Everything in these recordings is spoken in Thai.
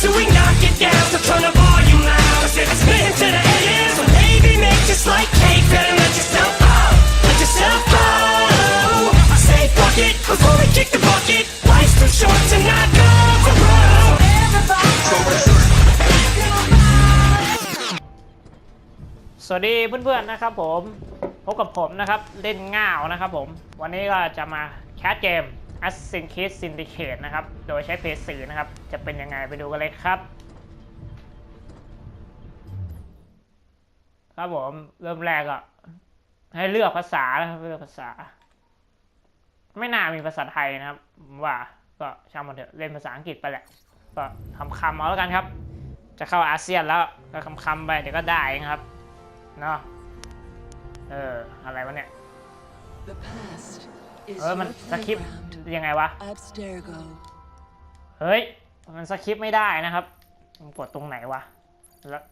till we knock it down. So turn the volume loud. I said, spin to the AM. So maybe make just like cake. Better let yourself go. Let yourself go. I say, fuck it before we kick the bucket. Life's too short to not go for broke. Everybody. สวัสดีเพื่อนๆนะครับผม พบกับผมนะครับเล่นง่าวนะครับผม วันนี้ก็จะมาแคสเกม a s s i n Creed Syndicate นะครับ โดยใช้ PS4 นะครับ จะเป็นยังไงไปดูกันเลยครับ ครับผม เริ่มแรกอะ ให้เลือกภาษานะครับ เลือกภาษา ไม่น่ามีภาษาไทยนะครับ ว่าก็ช่างมันเถอะ เล่นภาษาอังกฤษไปแหละ ก็คำคำเอาแล้วกันครับ จะเข้าอาเซียนแล้วก็คำคำไปเดี๋ยวก็ได้ครับ เนาะ เออ อะไรวะเนี่ย The past เออมัน your สคริปต์ playground. ยังไงวะ Abstergo. เฮ้ย มันสคริปต์ไม่ได้นะครับ มันกดตรงไหนวะ แล้ว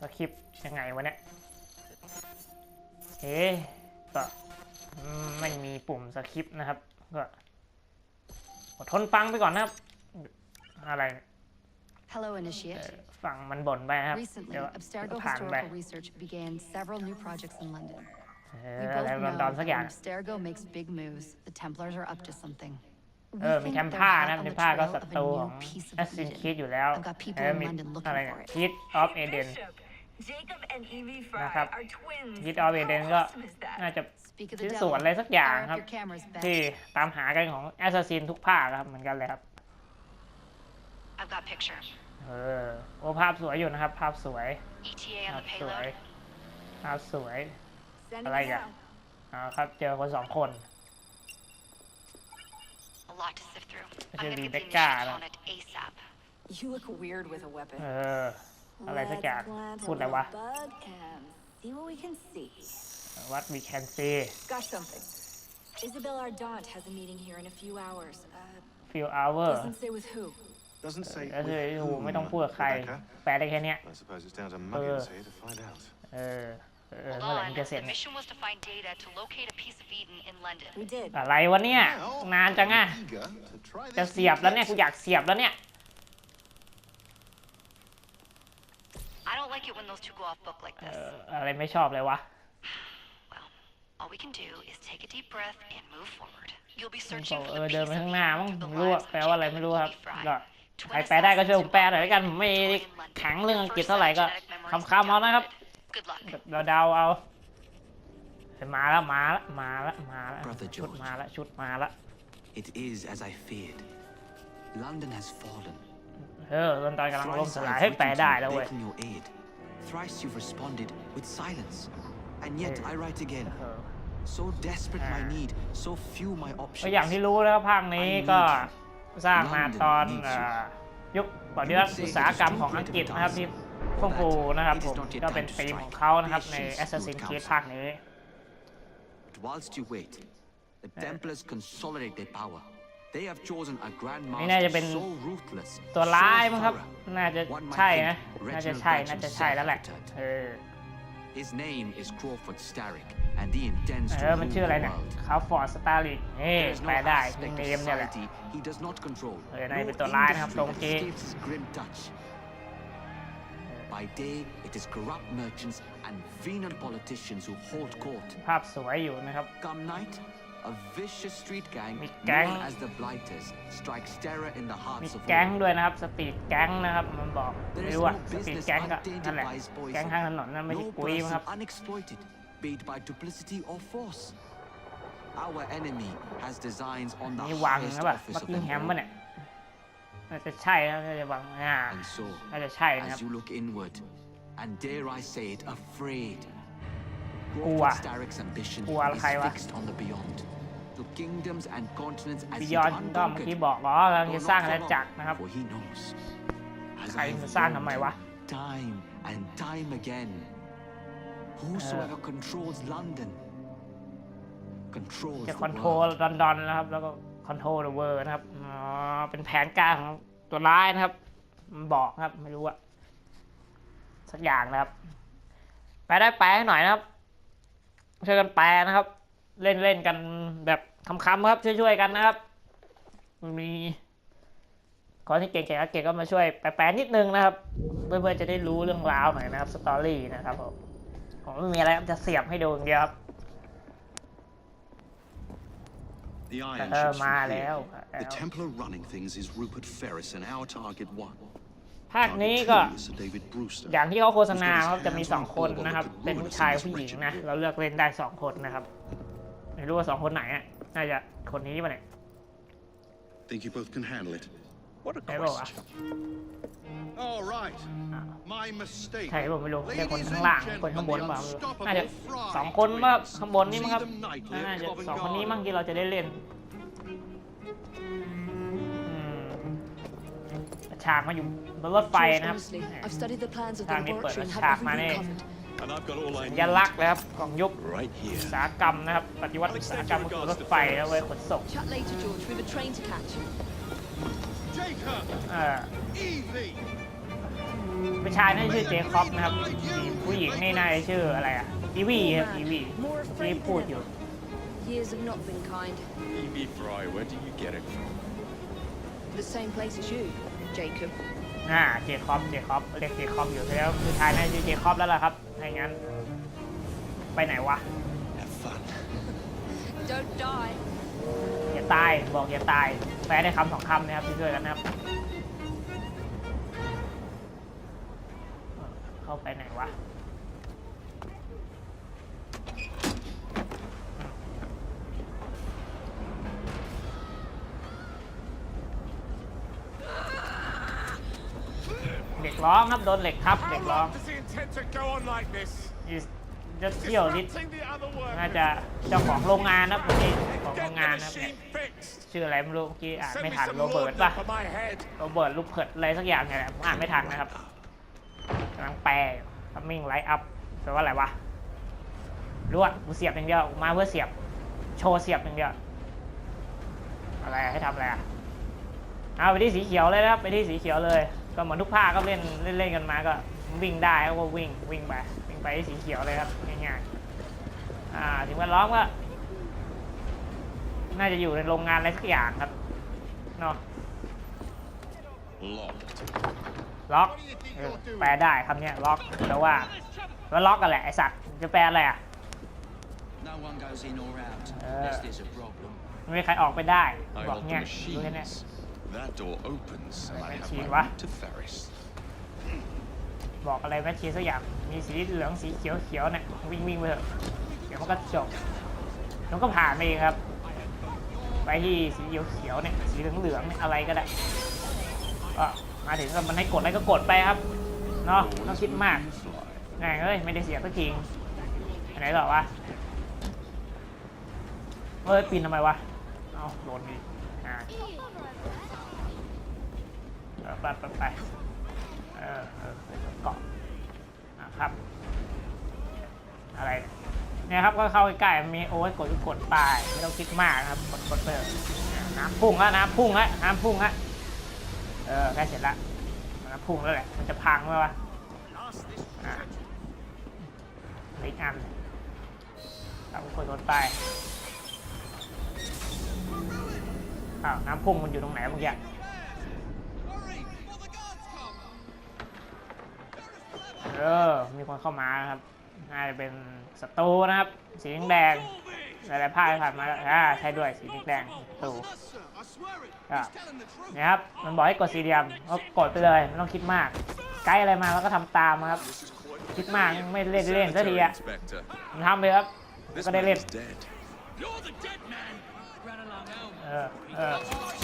สคริปต์ยังไงวะเนี่ย เอ๊ะก็อืมไม่มีปุ่มสคริปต์นะครับ ก็อดทนฟังไปก่อนนะครับ อะไรเนี่ย Hello, เอ Initiate. อฟังมันบ่นไปนะครับ Recently, เดี๋ยว Abstergo ผ่านไป Historical Research began several new projects in London. เอ We ออะไร both ลอน know ดอนสักอย่าง when Abstergo makes big moves, the Templars are up to something. เออมี think แทม they're ผ้า hot นะ on แท the มผ้าก็ trail ศั of a ตรู new ของ piece of แอสซิน Eden. คิดอยู่แล้ว I've got people เออ in มี London looking อะไร for it. คิดออฟเอเดน Bishop, Jacob and Evie Fry นะครับ are twins. คิดออฟเอเดน How ก็ awesome is that? น่าจะ Speak of ชิ้ the นส่วน devil. อะไรสักอย่าง Fire up ครับ your cameras, Beth. ที่ตามหากันของแอสซัสซินทุกภาคครับเหมือนกันเลยครับ I've got picture. เออโอ้ภาพสวยอยู่นะครับ ภาพสวย ETA ภา on พ the สวย payload. ภาพสวย Sending I like it it. out. เอาครับเจอคนสองคน A lot to sift through. This I'm is gonna get the Rebecca, initiates no? on it ASAP. You look weird with a weapon. เออ อะไรสักอย่าง Let's plant a พูดอะไรวะ little bug and see what we can see. What we can see Got something. Isabel Ardant has a meeting here in a few hours. Uh, few hour doesn't say with who. Doesn't say ก็คือ with โอ้โห whom, ไม่ต้องพูดกับใคร Rebecca. แปลได้แค่เนี้ย I suppose it's down to Muggins here to find out. เออ เออ Hold เมื่อไหร่ on. มันจะเสร็จ The เนี่ย mission was to find data to locate a piece of Eden in London. We did. อะไรวะเนี่ย นานจังอะ Eager to try จะ this เสียบ new แล้วเนี่ย gadget. กูอยากเสียบแล้วเนี่ย I don't like it when those two go off book like เอ this. ออะไรไม่ชอบเลยวะ Well, all we can do is take a deep breath and move forward. You'll be ผม searching บอก for เอ the อ piece เดิน of ไปข้าง Eden หน้ามั้ง through ไม่ the รู้อะ lives of แปลว่าอะไร Jacob ไม่รู้ครับ and Evie Fry. ก็ Twin ใครแปลได้ก็ช่วยผมแปลหน่อย assassins แล้วกันผมไม่ destroy in London. แข็งเรื่องอังกฤษ First เท่าไหร่ก็ genetic memories คำๆเอานะครับ downloaded. Good luck. เราเดาเอาเห็นมาแล้วมาแล้วมาแล้วมาแล้ว Brother ชุด George. มาแล้วชุดมาแล้ว It is as I feared. London has fallen. เออตอนตอนกำลังล่ม Thrice สลาย I've ให้แปล written ได้ to แล้ว you เว้ย begging your aid. Thrice you've responded with silence. And yet I write again. เออ So desperate my Ah. need, so few my ก็ options. อย่างที่รู้นะครับภาคนี้ก็สร้างมาตอนเอ่อยุคปฏิวัติอุตสาหกรรมของอังกฤษนะครับที่ เฟื่องฟูนะครับผมก็เป็นธีมของเขานะครับใน Assassin's Creed ภาคนี้ But whilst you wait, the Templars consolidate their power. They have chosen a Grand นี่น่าจะเป็น Master so ruthless, ตัว so ร้ายมั้งครับ thorough. น่าจะ One might ใช่นะ think น่าจะ Reginald ใช่ Dutch น่าจะใช่แล้วแหละ himself returned. เออ His name is Crawford Starrick, and he intends เอ to อมัน rule ชื่ออะไร the เนี่ย world. เขาฟอร์ดสตาร์ลิกนี่ There is แปล no ได้ aspect เน of มเนี่ยแหละ society he does not control. เออใน No เป็นตัวร้ายนะครับ industry ตรงกี้ escapes his grim touch. By day, it is corrupt merchants and venal politicians who hold court. ภาพสวยอยู่นะครับ Come night, a vicious street gang Mi gang. known as the Blighters strikes terror in the มี hearts of แก๊ง all. ด้วยนะครับ สปีดแก๊งนะครับ มันบอก There ไม่ is รู้อะ no สปีด business แก๊งก็นั่นแหละ untainted by poison. แก๊งข้างถนนนั่นไม่ใช่ No ปุ๋ยมั้ง person ครับ unexploited, be it by duplicity or force. Our enemy has designs on the นี่วัง highest นะแบบ office บัก of กิง them แฮม all. ป่ะเนี่ย น่าจะใช่นะน่าจะวังอ่า And so, น่าจะใช่นะครับ as you look inward, and dare I say it, afraid, กลัว Crawford Starrick's ambition กลัว is ใครวะ fixed on the beyond. To kingdoms and continents as บิ yet ยอนก็เมื่อกี้ unconquered. บอกอ๋อกำลัง Though จะ not สร้าง for อาณา long, จักรนะครับ For he knows. As ใคร I จะ have สร้างทำ warned ไมวะ time and time again. Whosoever controls London controls จะ the คอนโทรล world. ดอนดอนนะครับ แล้วก็คอนโทรลเดอะเวิร์นะครับอ๋อเป็นแผนการของ ตัวร้ายนะครับ มันบอกครับไม่รู้อะสักอย่างนะครับแปลได้แปลให้หน่อยนะครับช่วยกันแปลนะครับ เล่นเล่นกันแบบคำๆครับ ช่วยๆกันนะครับ มีคนที่เก่งๆก็เก่งก็มาช่วยแปลนิดนึงนะครับ เพื่อนๆจะได้รู้เรื่องราวหน่อยนะครับสตอรี่นะครับผมผมไม่มีอะไรจะเสียบให้ดูอย่างเดียวครับ The iron Uh, ships from maar here. Leo, The Leo. Templar running things is Rupert Ferris and our target one. ภาคนี้ Target ก็ two is Sir David Brewster. อย่างที่เขาโฆษณาครับจะมีสองคนนะครับ เป็นผู้ชายผู้หญิงนะ เราเลือกเล่นได้สองคนนะครับ ไม่รู้ว่าสองคนไหนอะน่าจะคนนี้ป่ะเนี่ย Think you both can handle it? What a ใช่ป่าวะ All right. อ้าว My mistake. ใช่ป่ะไม่รู้แค่คน Ladies ข้าง and ล่างคนข้างบน gentlemen, เปล่า the ไม่รู้น่าจะ unstoppable Fry. สองคนมั้งข้างบนนี่มั้งครับ See them nightly at น่าจะ Covent สองคนนี้ Garden. มั้งที่เราจะได้เล่นอืมฉากมาอยู่บนรถไฟ George, นะครับ honestly, I've studied the plans of the Time ni laboratory and pada have syak mana everything ni? covered. And I've got all I สัญลักษณ์นะครับของยุค Right อุ here. ตสาหกรรมนะครับปฏิวัติอุตสาหกรรมคือรถไฟแล้วเว้ยขนส่ง ออ Evie! ผู้ชายน่าจะชื่อเจคอบนะครับ ผู้หญิงนี่น่าจะชื่ออะไรอะอีวีครับอีวี More ที่ afraid พูด than อยู่ ever. Years have not been kind. Evie Fry, where do you get it from? The same place as you, Jacob. อ่าเจคอบเจคอบเรียกเจคอบอยู่แล้วผู้ชายน่าจะชื่อเจคอบแล้วล่ะครับถ้าอย่างนั้น ไปไหนวะ Have fun. Don't die. อย่าตายบอกอย่าตาย แปลได้คำสองคำนะครับที่ช่วยกันนะครับเออเข้าไปไหนวะเด็กร้องครับ โดนเหล็กทับ เด็กร้อง จะเที่ยวนิดน่าจะเจ้าของโรงงานนะเมื่อกี้ของโรงงานนะเนี่ยชื่ออะไรไม่รู้เมื่อกี้อ่านไม่ทันโรเบิร์ตป่ะโรเบิร์ตลูกเผิดอะไรสักอย่างเนี่ยแหละผมอ่านไม่ทันนะครับกำลังแปลทัมมิ่งไลท์อัพแปลว่าอะไรวะรู้อะกูเสียบอย่างเดียวมาเพื่อเสียบ โชว์เสียบอย่างเดียวอะไรให้ทำอะไรอะเอาไปที่สีเขียวเลยนะครับไปที่สีเขียวเลย ก็เหมือนทุกภาคก็เล่นเล่นเล่นกันมาก็วิ่งได้ก็วิ่งวิ่งไป ไปที่สีเขียวเลยครับง่ายๆอ่าถึงแวดล้อมก็น่าจะอยู่ในโรงงานอะไรสักอย่างครับเนาะ Locked. ล็อกเออแปลได้คำเนี้ยล็อกแต่ว่าแล้วล็อกกันแหละไอสัตว์จะแปลอะไรอะ No one goes in or out Uh. unless there's a problem. ไม่มีใครออกไปได้ I บอก got the เนี้ยรู้แค่เนี้ย machines. That door opens, and I have machine my wah. route to Ferris. บอกอะไรแม่ชีสักอย่างมีสีเหลืองสีเขียวเขียวเนี่ยวิ่งวิ่งไปเถอะเดี๋ยวมันก็จบมันก็ผ่านไปเองครับ ไปที่สีเขียวเขียวเนี่ยสีเหลืองเหลืองเนี่ยอะไรก็ได้ก็มาถึงก็มันให้กดอะไรก็กดไปครับเนาะต้องคิดมากแม่งเอ้ยไม่ได้เสียสักทีอันไหนต่อวะเฮ้ยปีนทำไมวะเอาโดนดิอ่าไปไปไป เออเออเกาะอะครับ อะไรเนี่ยครับก็เข้าใกล้ๆมีโอ้ยกดก็กดไปไม่ต้องคิดมากครับกดกดไปเถอะอะน้ำพุ่งแล้วน้ำพุ่งแล้วน้ำพุ่งแล้วเออใกล้เสร็จละน้ำพุ่งแล้วแหละมันจะพังไหมวะอะเหลืออีกอันเอากดกดไปอ้าวน้ำพุ่งมันอยู่ตรงไหนเมื่อกี้ เออ มีคนเข้ามาครับน่าจะเป็นศัตรูนะครับ สีแดงหลายๆภาคผ่านมาก็อ่าใช่ด้วยสีแดงศัตรูอะครับ มันบอกให้กดสีเดียมก็กดไปเลยไม่ต้องคิดมาก ไกด์อะไรมาแล้วก็ทำตามครับ คิดมากไม่เล่นเล่นสักทีอะมันทำไปครับ ก็ได้เล่นเออเออ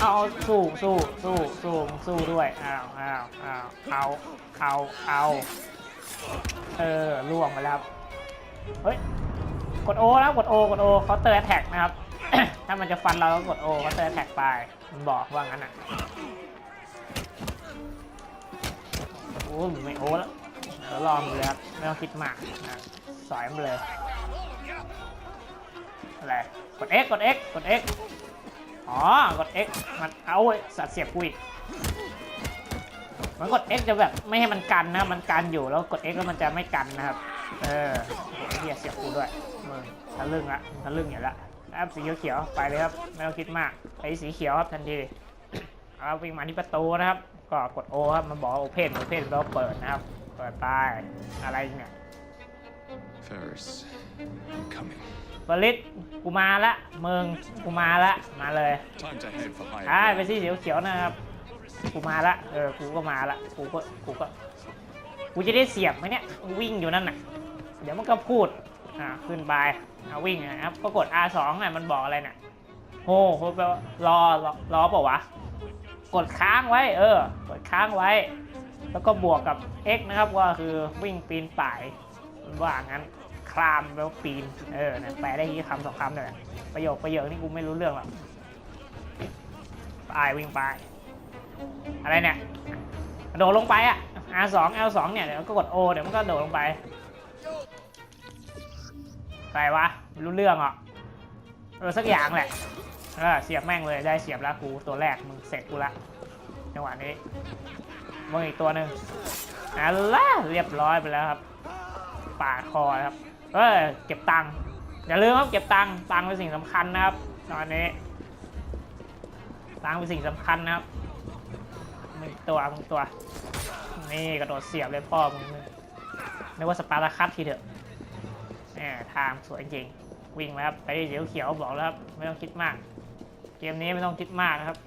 เอาสู้สู้สู้สู้สู้ด้วยอ้าวอ้าวอ้าวเอาเอาเอา เออล่วงไปแล้วครับ เฮ้ย กดโอนะกดโอกดโอเขาเตอร์แท็กนะครับ ถ้ามันจะฟันเราก็กดโอเขาเตอร์แท็กไป มันบอกว่างั้นอะ โอ้ไม่โอแล้วเดี๋ยวลองดูเลยครับ ไม่ต้องคิดมากนะสอยมันเลย อะไร กด X กด X กด X อ๋อ กด X มันเอาไว้สัตว์เสียบกูอีก มันกด X จะแบบไม่ให้มันกันนะ มันกันอยู่แล้วกด X แล้วมันจะไม่กันนะครับ เออไอ้เหี้ยเสียบกูด้วยมึงทะลึ่งละทะลึ่งอย่างละแล้วสีเขียวๆไปเลยครับไม่ต้องคิดมากไปสีเขียวครับทันทีเอาวิ่งมาที่ประตูนะครับ ก็กดโอครับมันบอกโอเพนโอเพนแล้วเปิดนะครับ เปิดไปอะไรเนี่ย Ferris, I'm coming. บริษกูมาละมึงกูมาละมาเลย Time to head for higher อ่า ground. ไปสีเขียวๆนะครับ กูมาละ เออ กูก็มาละ กูก็ กูก็ กูจะได้เสียบไหมเนี่ย วิ่งอยู่นั่นน่ะ เดี๋ยวมันก็พูด อ่า ขึ้นไปเอาวิ่งนะครับ ก็กด R2 น่ะ มันบอกอะไรน่ะโอ้โหแปลว่ารอ รอเปล่าวะ กดค้างไว้ เออ กดค้างไว้ แล้วก็บวกกับ x นะครับว่าคือวิ่งปีนป่ายมันว่างั้น คลามแล้วปีน เออแปลได้ที่คำสองคำเนี่ยประโยคประโยคนี่กูไม่รู้เรื่องหรอก ไปวิ่งไป อะไรเนี่ยกระโดดลงไปอะ R2 L2 เนี่ยเดี๋ยวก็กด O เดี๋ยวมันก็โดดลงไปไปวะไม่รู้เรื่องอะเออสักอย่างแหละเออเสียบแม่งเลยได้เสียบแล้วกูตัวแรกมึงเสร็จกูละจังหวะนี้มึงอีกตัวหนึ่งอะล่ะเรียบร้อยไปแล้วครับปาดคอครับเออเก็บตังค์อย่าลืมครับเก็บตังค์ตังค์เป็นสิ่งสำคัญนะครับ ตอนนี้ตังค์เป็นสิ่งสำคัญนะครับ มึงตัวมึงตัว นี่กระโดดเสียบเลยพ่อมึงนึกว่าสปาร์ตาคัสทีเถอะแหมทางสวยจริง วิ่งแล้วครับ ไปเดี๋ยวเขียวบอกแล้วครับ ไม่ต้องคิดมาก เกมนี้ไม่ต้องคิดมากนะครับ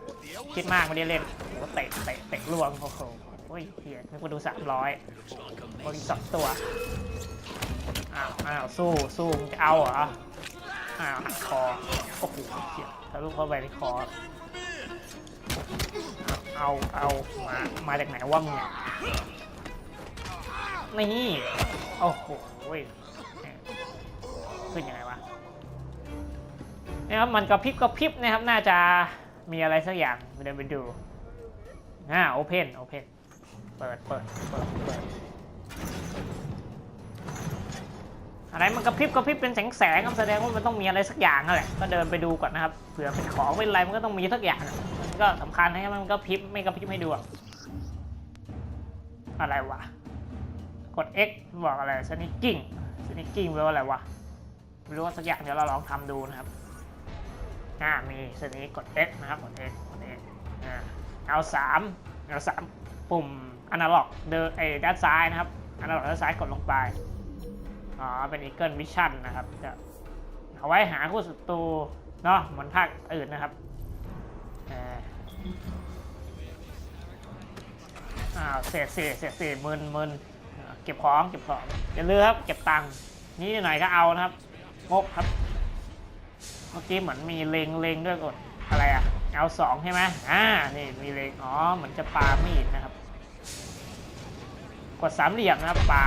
คิดมากไม่ได้เล่นโอ้เตะเตะเตะลวงโอ้โหโอ้ยเฮียนึกว่าดูสามร้อยโอ้ยสองตัว อ้าว อ้าว สู้สู้มึงจะเอาเหรอ อ้าวคอ โอ้โหเฮียทะลุเข้าไปในคอ เอาเอามามาจากไหนวะมึงเนี่ยนี่โอ้โหเว้ยเนี่ยขึ้นยังไงวะนะครับมันกระพริบกระพริบนะครับน่าจะมีอะไรสักอย่างเดินไปดูอ่าโอเพนโอเพนเปิดเปิดเปิดเปิดอะไรมันกระพริบกระพริบเป็นแสงแสงแสดงว่ามันต้องมีอะไรสักอย่างนั่นแหละก็เดินไปดูก่อนนะครับเผื่อเป็นของเป็นอะไรมันก็ต้องมีสักอย่างอะ ก็สำคัญให้มันก็พริบไม่กระพริบให้ดูอะอะไรวะ กด X บอกอะไรสนิกกิ้งสนิกกิ้งแปลว่าอะไรวะไม่รู้ว่าสักอย่างเดี๋ยวเราลองทำดูนะครับอ่ามีสนิกกด X นะครับกด X กด X อ่าเอาสามเอาสามปุ่มอนาล็อกเดินไอ้ด้านซ้ายนะครับอนาล็อกด้านซ้ายกดลงไปอ๋อเป็น Eagle Vision นนะครับจะเอาไว้หาคู่ศัตรูเนาะเหมือนภาคอื่นนะครับเอ่าเศษเศษเศษเศษมึนมึนอ่าเก็บของเก็บของอย่าลืมครับเก็บตังค์นี่หน่อยก็เอานะครับงกครับ เมื่อกี้เหมือนมีเลงเลงด้วยกดอะไรอะเอาสองใช่ไหมอ่านี่มีเลงอ๋อเหมือนจะปามีดนะครับ กดสามเหลี่ยมนะครับปา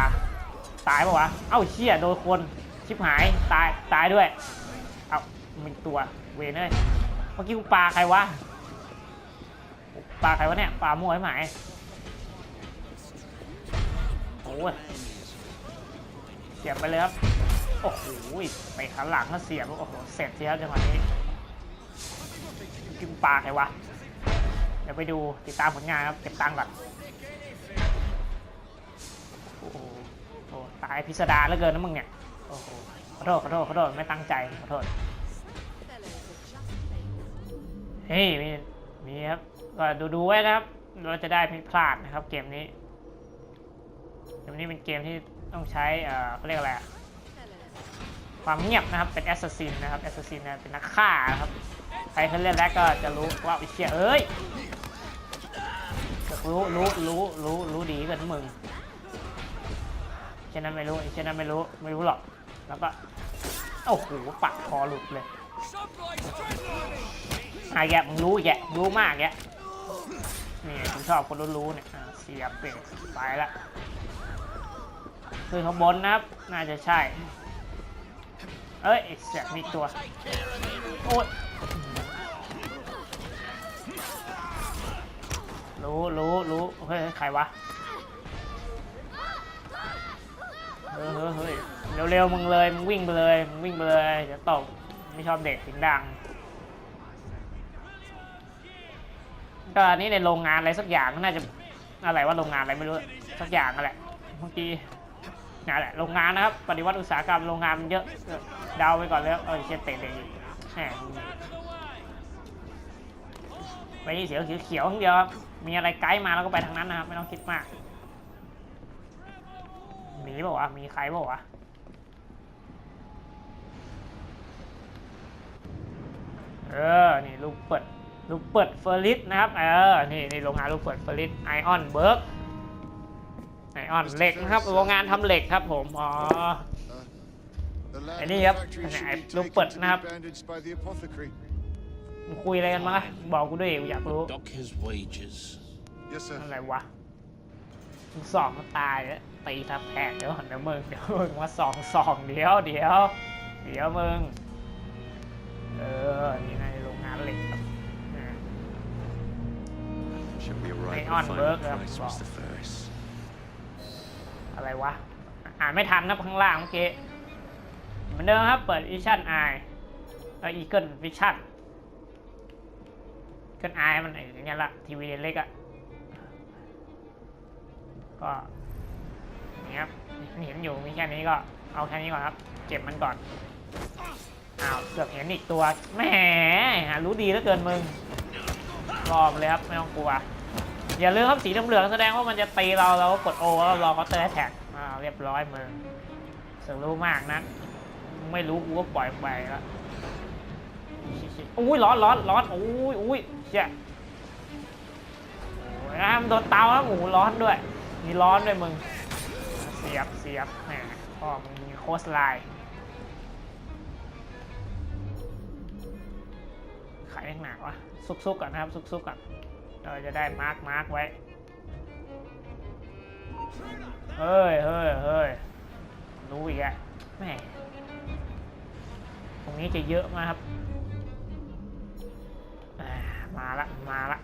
ตายปะวะเอ้าเชี่ยโดนคนชิบหายตายตายด้วย เอ้ามีตัวเวเนเลยเมื่อกี้กูปาใครวะ ปลาใครวะเนี่ยปลามั่วให้หมโอ้ยเสียบไปเลยครับ โอ้โหไปขาหลังก็เสียบโอ้โหเสร็จสิครับจังหวะนี้กินปลาใครวะเดี๋ยวไปดูติดตามผลงานครับเก็บตังค์ก่อนโอ้โหตายพิสดารเหลือเกินนะมึงเนี่ยโอ้โหขอโทษขอโทษขอโทษไม่ตั้งใจขอโทษเฮ้ยมีมีครับ ก็ดูดูไว้นะครับเราจะได้ไม่พลาดนะครับเกมนี้เกมนี้เป็นเกมที่ต้องใช้เอ่อเขาเรียกอะไรความเงียบนะครับเป็นแอสซัสซินนะครับแอสซัสซินนะเป็นนักฆ่านะครับใครเคยเล่นแล้วก็จะรู้ว่าไอ้เชี่ยเอ้ยรู้รู้รู้รู้รู้ดีกันมึงเช่นนั้นไม่รู้เช่นนั้นไม่รู้ไม่รู้หรอกแล้วก็โอ้โหปักคอหลุดเลยไอ้แกมึงรู้แกรู้มากแก นี่ผมชอบคนรู้ๆเนี่ยเสียบเปรกไปละขึ้นข้างบนนะครับ น่าจะใช่ เอ้ยเสียบมีตัว โอ้ยรู้รู้รู้เฮ้ยใครวะเออเฮ้ยเฮ้ยเร็วๆมึงเลย มึงวิ่งไปเลย มึงวิ่งไปเลย เดี๋ยวตกไม่ชอบเด็กเสียงดัง ก็อันนี้ในโรงงานอะไรสักอย่างน่าจะอะไรว่าโรงงานอะไรไม่รู้สักอย่างนั่นแหละเมื่อกี้นั่นแหละโรงงานนะครับปฏิวัติอุตสาหกรรมโรงงานมันเยอะเดาไปก่อนเลยเออเชตเตะเลยแหมไปที่เสียวเขียวๆทั้งเดียวครับมีอะไรไกด์มาแล้วก็ไปทางนั้นนะครับ ไม่ต้องคิดมากมีเปล่ามีใครเปล่าเออ นี่ลูกเปิด ลูกเปิดเฟอร์ริสนะครับ เออ นี่นี่โรงงานลูกเปิดเฟอร์ริสไอออนเบิร์กไอออนเหล็กนะครับ โรงงานทำเหล็กครับผม อ๋อ The lab Any up? factory should Này, be lúc taken bật to nắp. be bandaged by the apothecary. มึงคุยอะไรกันมาบอกกูด้วยกูอยากรู้ Dock his wages. Yes, sir. อะไรวะมึงสองมาตายแล้วตีทับแผกเดี๋ยวก่อนนะมึงเดี๋ยวมึงมาสองสองเดี๋ยวเดี๋ยวเดี๋ยวมึง เออ นี่ในโรงงานเหล็กครับอืม Should we arrive Hey, at on the work, final uh, price, well. Mr. Ferris? อะไรวะ อ่านไม่ทันนะข้างล่างเมื่อกี้เหมือนเดิมครับ เปิดวิชั่นไอแล้วอีเกิลวิชั่นเกิลไอมันอย่างเงี้ยละทีวีเล็กอะก็นี่ครับเห็นอยู่มีแค่นี้ก็เอาแค่นี้ก่อนครับ เก็บมันก่อนอ้าวเกือบเห็นอีกตัวแหมหารู้ดีเหลือเกินมึงรอมเลยครับไม่ต้องกลัว อย่าลืมครับสีเหลืองแสดงว่ามันจะตีเราเราก็กดโอแล้วรอเขาเตอร์แท็กอ่าเรียบร้อยมึงเสือกรู้มากนะไม่รู้กูก็ปล่อยไปแล้วอุ้ยร้อนร้อนร้อนอุ้ยอุ้ยเชี่ยอ้ยนะมันโดนเตาแล้วหมูร้อนด้วย มีร้อนด้วยมึง เสียบเสียบแหมพ่อมึงมีโคสไลน์ขายหนักวะซุกๆก่อนนะครับซุกๆก่อน เราจะได้มาร์กมาร์กไว้ เฮ้ยเฮ้ยเฮ้ยรู้อีกอะแม่ตรงนี้จะเยอะมากครับ มาละ มาละ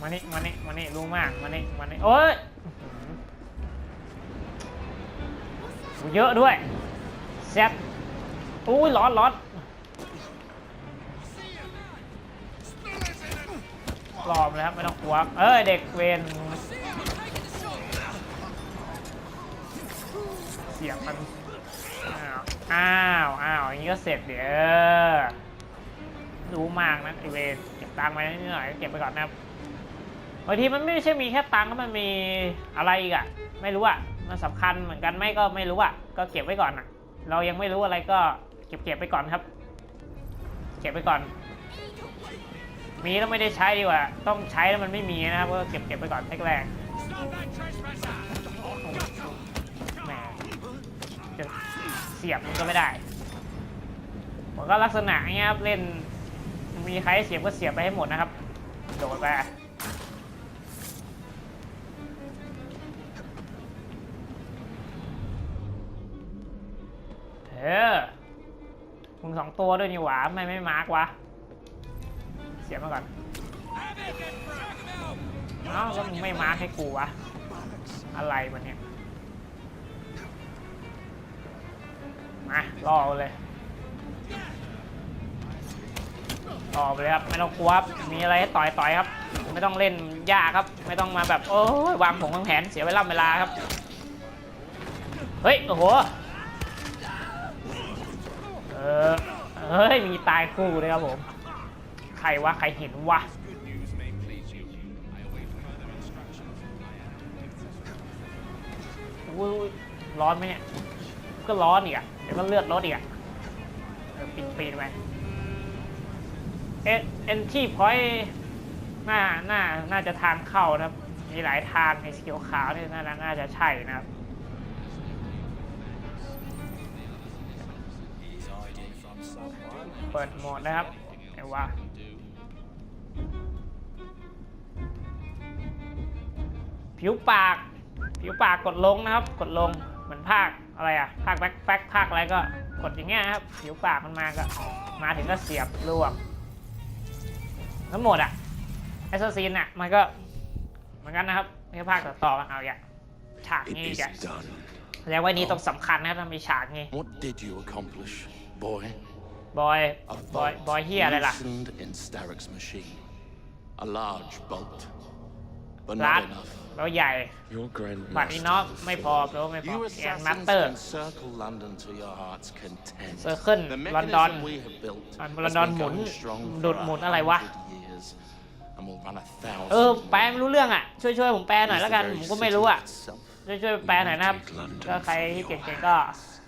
มานี่มานี่มานี่รู้มาก มานี่มานี่โอ้ยเยอะด้วยแซ่บอุ้ยร้อนร้อน ปลอมเลยครับไม่ต้องกลัวเอ้ยเด็กเวนเสียบมันอ้าวอ้าวอ้าวอย่างนี้ก็เสร็จเดี๋ยวรู้มากนะไอเวนเก็บตังค์ไว้นิดหน่อยเก็บไปก่อนนะครับบางทีมันไม่ใช่มีแค่ตังค์ก็มันมีอะไรอีกอะไม่รู้อะมันสำคัญเหมือนกันไหมก็ไม่รู้อะก็เก็บไว้ก่อนอะเรายังไม่รู้อะไรก็เก็บเก็บไปก่อนครับ เก็บไปก่อน มีแล้วไม่ได้ใช้ดีกว่า ต้องใช้แล้วมันไม่มีนะครับก็เก็บเก็บไปก่อนแรกแหมจะเสียบมันก็ไม่ได้ผมก็ลักษณะเงี้ยครับเล่น มีใครเสียบก็เสียบไปให้หมดนะครับ โดดไปเออมึงสองตัวด้วยนี่หว่าไม่ไม่มาร์กวะ เสียมาก่อนเอ้าแล้วมึงไม่มาให้กูวะ อะไรมันเนี่ย มาล่อเลยต่อไปเลยครับ ไม่ต้องกลัวครับมีอะไรให้ต่อยต่อยครับ ไม่ต้องเล่นยากครับ ไม่ต้องมาแบบ โอ้ยวางผงวางแผนเสียเวลาเวลาครับ เฮ้ย โอ้โห เออเฮ้ย มีตายคู่เลยครับผม รวะใครเห็นวะอุ้ยร้อนไหมเนี่ย ก็ร้อนอีกอะเดี๋ยวก็เลือดรถอีกอะปีนปีนไปเอ็นเอ็นที่พอยน่าน่าน่าจะทางเข้านะครับ มีหลายทางในสีเขียวขาวนี่น่าน่าจะใช่นะครับเปิดโหมดนะครับไอ้วะ ผิวปาก ผิวปากกดลงนะครับ กดลงเหมือนภาคอะไรอะภาคแบ็คแบ็คภาคอะไรก็กดอย่างเงี้ยครับ ผิวปากมันมาก็ มาถึงก็เสียบรวมทั้งหมดอะแอสซัสซินอะมันก็เหมือนกันนะครับนี่ก็ภาคต่อๆกันเอาอย่างฉาก It นี้ is จะ done. แสดงว่านี้ต้องสำคัญนะครับถ้ามีฉากนี้ What did you accomplish, boy? บอย A บอย bolt บอยเฮียอะไรล่ะ loosened in Starrick's machine. A large bolt, but Lad. not enough. แปลว่าใหญ่ Your บัตรอีน็อกไม่พอ grandmaster. แปลว่าไม่พอ You แอน assassins มาสเตอร์ can circle London to your heart's content. เซอร์เคิล The ลอนดอน mechanism we have built อัน has ลอนดอน been หมุน going strong ดูด for หมุน a อะไรวะ hundred years and will run a เออ thousand แปลไม่รู้เรื่องอะ ช่วยช่วยผมแปลหน่อย It's แล้ว the กัน very ผมก็ไม่ city รู้อะ itself. ช่วยช่วยแปลหน่อยนะครับ Take London ก็ใครที่เก่งๆก็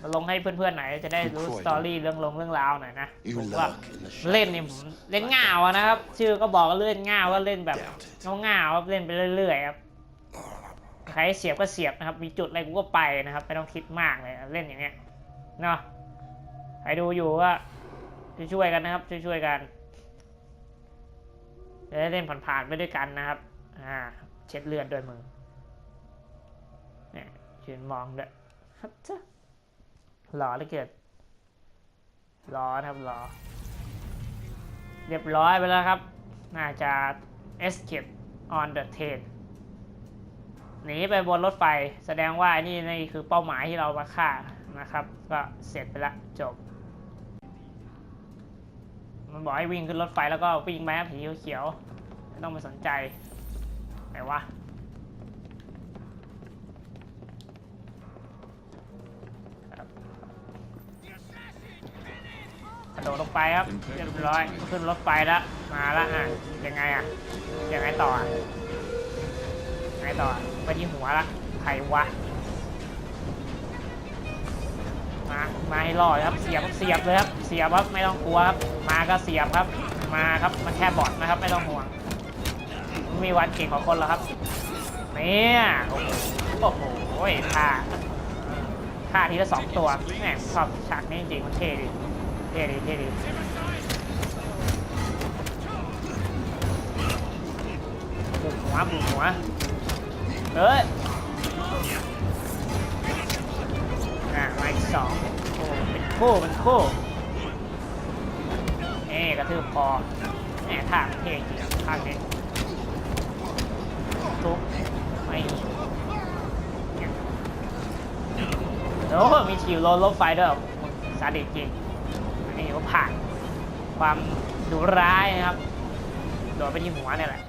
มาลงให้เพื่อนๆหน่อยจะได้รู้ Croydon สตอรี่เรื่องลงเรื่องราวหน่อยนะ You ผมว่า lurk in the เล่นนี่ผมเล่นง่าวอะนะครับ ชื่อก็บอกว่าเล่นง่าวก็เล่นแบบ Doubt it. ง่าวๆครับเล่นไปเรื่อยๆครับใครเสียบก็เสียบนะครับ มีจุดอะไรกูก็ไปนะครับ ไม่ต้องคิดมากเลยเล่นอย่างเงี้ยเนาะใครดูอยู่ก็ช่วยๆกันนะครับ ช่วยๆกันจะได้เล่นผ่านๆไปด้วยกันนะครับอ่าเช็ดเลือดด้วยมือเนี่ยยืนมองด้วยฮัทจ้ะ หล่อเหลือเกินหล่อครับหล่อเรียบร้อยไปแล้วครับ น่าจะ escape on the train หนีไปบนรถไฟ แสดงว่านี่นี่คือเป้าหมายที่เรามาฆ่านะครับ ก็เสร็จไปละจบ มันบอกให้วิ่งขึ้นรถไฟแล้วก็วิ่งไปครับสีเขียวๆไม่ต้องไปสนใจไหนวะ ดดลงไปครับเรียบร้อยขึ้นรถไฟแล้วมาแล้วอะยังไงอะยังไงต่อยังไงต่อไปที่หัวละใครวะมามาให้รอดครับเสียบเสียบเลยครับเสียบครับไม่ต้องกลัวครับมาก็เสียบครับ มาครับมันแค่บอดนะครับไม่ต้องห่วงไม่มีวันเก่งกว่าคนหรอกครับเนี่ยโอ้โหโอ้โหท่าท่าทีละสองตัวแหมชอบฉากนี้จริงๆมันเท่ดี ท่ดีเท่ดีบุกหัวบุกหัวเอ้ยอะมาอีกสองโอ้เป็นคู่เป็นคู่เอ๊กระทืบคอแหมทางเท่จริงทางนี้ทุบไม่โอ้มีชิวโลนลบไฟด้วยซาดิจริง ผ่านความดุร้ายนะครับ โดนไปที่หัวเนี่ยแหละ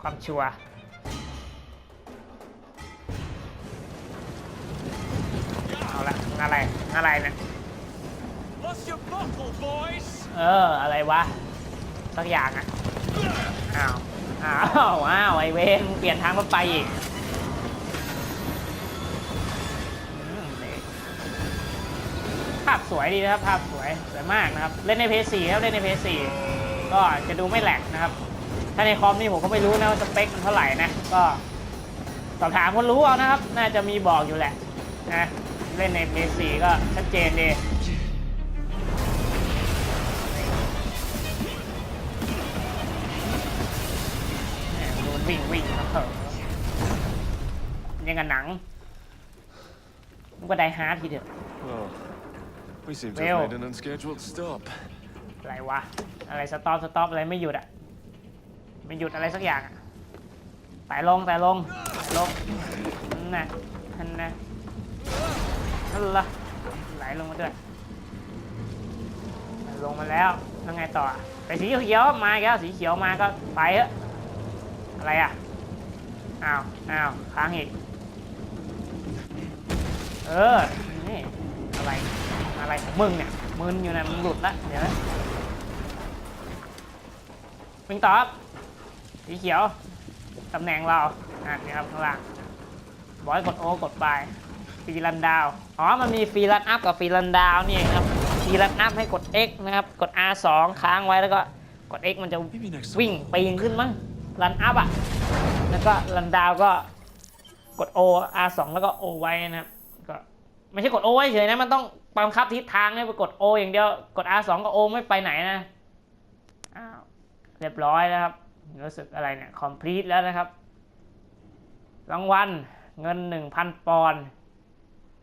ความชัวร์เอาละอะไรอะไรเนี่ยเออ อะไรวะ สักอย่างอะ อ้าว อ้าว อ้าว ไอเวนเปลี่ยนทางรถไฟอีก สวยดีนะครับภาพสวยสวยมากนะครับ เล่นในเพย์สี่ครับเล่นในเพย์สี่ก็จะดูไม่แหลกนะครับ ถ้าในคอมนี่ผมก็ไม่รู้นะว่าสเปคมันเท่าไหร่นะก็สอบถามคนรู้เอานะครับ น่าจะมีบอกอยู่แหละนะเล่นในเพย์สี่ก็ชัดเจนดีวิ่งวิ่งครับเถอยังกับหนังมันก็ไดฮาร์ดทีเดียว we seem to Well. have made an unscheduled stop. อะไรวะ อะไรสต็อปสต็อปอะไรไม่หยุดอะไม่หยุดอะไรสักอย่างอะไต่ลงไต่ลงไต่ลงนั่นน่ะนั่นน่ะนั่นละไหลลงมาด้วย ลงมาแล้วแล้วไงต่ออะไปสีเขียวมาอีกแล้วสีเขียวมาก็ไปเถอะอะไรอะอ้าวอ้าวค้างอีกเออนี่อะไร อะไรของมึงเนี่ยมึนอยู่นะมึงหลุดละเดี๋ยวนะวิ่งต่อครับสีเขียวตำแหน่งเราอะนี่ครับข้างล่างบอยกดโอกดไปฟรีรันดาวอ๋อมันมีฟรีรันอัพกับฟรีรันดาวนี่เองครับฟรีรันอัพให้กด X นะครับกด R2 ค้างไว้แล้วก็กด X มันจะ Maybe next วิ่งปีนขึ้นมั้งรันอัพอะแล้วก็รันดาวก็กด O R2 แล้วก็ O ไว้นะครับก็ไม่ใช่กด O ไว้เฉยนะมันต้อง บังคับทิศทางให้ไปกด O อย่างเดียว กด R2 ก็ O ไม่ไปไหนนะ อ้าว เรียบร้อยแล้วครับ รู้สึกอะไรเนี่ย complete แล้วนะครับ รางวัลเงิน 1,000 ปอนด์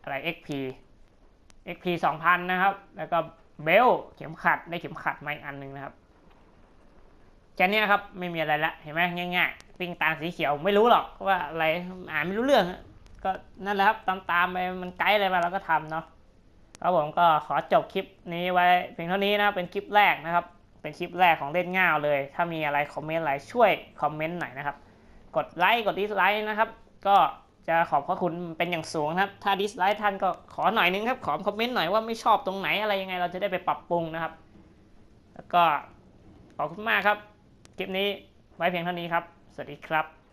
อะไร XP XP 2,000 นะครับ แล้วก็เบลเข็มขัด ได้เข็มขัดมาอีกอันหนึ่งนะครับแค่นี้ครับ ไม่มีอะไรละ เห็นไหมง่ายๆ ปิ้งตาสีเขียวไม่รู้หรอกว่าอะไร อ่านไม่รู้เรื่อง ก็นั่นแหละครับ ตามๆไป มันไกด์อะไรมาเราก็ทำเนาะ ครับผมก็ขอจบคลิปนี้ไว้เพียงเท่านี้นะครับเป็นคลิปแรกนะครับ เป็นคลิปแรกของเล่นง่าวเลย ถ้ามีอะไรคอมเมนต์อะไรช่วยคอมเมนต์หน่อยนะครับ กดไลค์กดดิสไลค์นะครับ ก็จะขอบพระคุณเป็นอย่างสูงนะครับ ถ้าดิสไลค์ท่านก็ขอหน่อยนึงครับ ขอคอมเมนต์หน่อยว่าไม่ชอบตรงไหนอะไรยังไงเราจะได้ไปปรับปรุงนะครับ แล้วก็ขอบคุณมากครับ คลิปนี้ไว้เพียงเท่านี้ครับ สวัสดีครับ